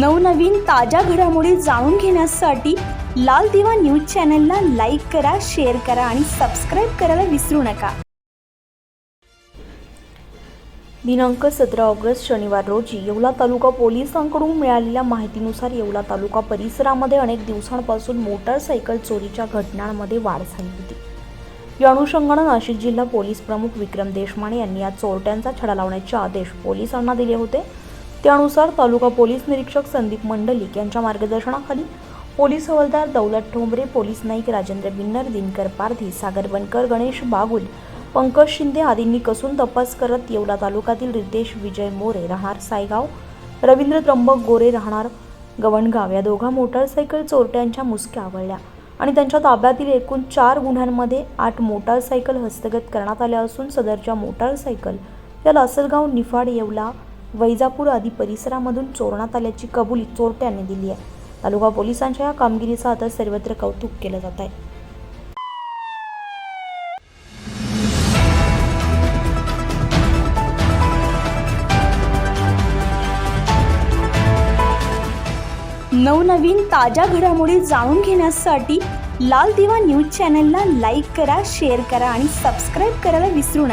नवनवीन ताज्या घडामोडी जाणून घेण्यासाठी लाल दिवा न्यूज चॅनलला लाईक करा शेअर करा आणि सबस्क्राईब करायला विसरू नका. दिनांक सतरा ऑगस्ट शनिवार रोजी येवला तालुका पोलिसांकडून मिळालेल्या माहितीनुसार येवला तालुका परिसरामध्ये अनेक दिवसांपासून मोटारसायकल चोरीच्या घटनांमध्ये वाढ झाली होती. या अनुषंगानं नाशिक जिल्हा पोलीस प्रमुख विक्रम देशमाने यांनी या चोरट्यांचा छडा लावण्याचे आदेश पोलिसांना दिले होते. त्यानुसार तालुका पोलीस निरीक्षक संदीप मंडलिक यांच्या मार्गदर्शनाखाली पोलीस हवालदार दौलत ठोंबरे पोलीस नाईक राजेंद्र बिन्नर दिनकर पारधी सागर बनकर गणेश बागुल पंकज शिंदे आदींनी कसून तपास करत येवला तालुक्यातील रितेश विजय मोरे राहणार सायगाव रवींद्र त्र्यंबक गोरे राहणार गवणगाव. या दोघा मोटारसायकल चोरट्यांच्या मुसक्या आवळल्या आणि त्यांच्या ताब्यातील एकूण चार गुन्ह्यांमध्ये आठ मोटारसायकल हस्तगत करण्यात आल्या असून सदरच्या मोटारसायकल या लासलगाव निफाड येवला वैजापूर आदी परिसरामधून चोरण्यात आल्याची कबुली चोरट्यांनी दिली आहे. तालुका पोलिसांच्या या कामगिरीचं आता सर्वत्र कौतुक केलं जात आहे. नवनवीन ताज्या घडामोडी जाणून घेण्यासाठी लाल दिवा न्यूज चॅनलला लाईक करा शेअर करा आणि सबस्क्राईब करायला विसरू नका.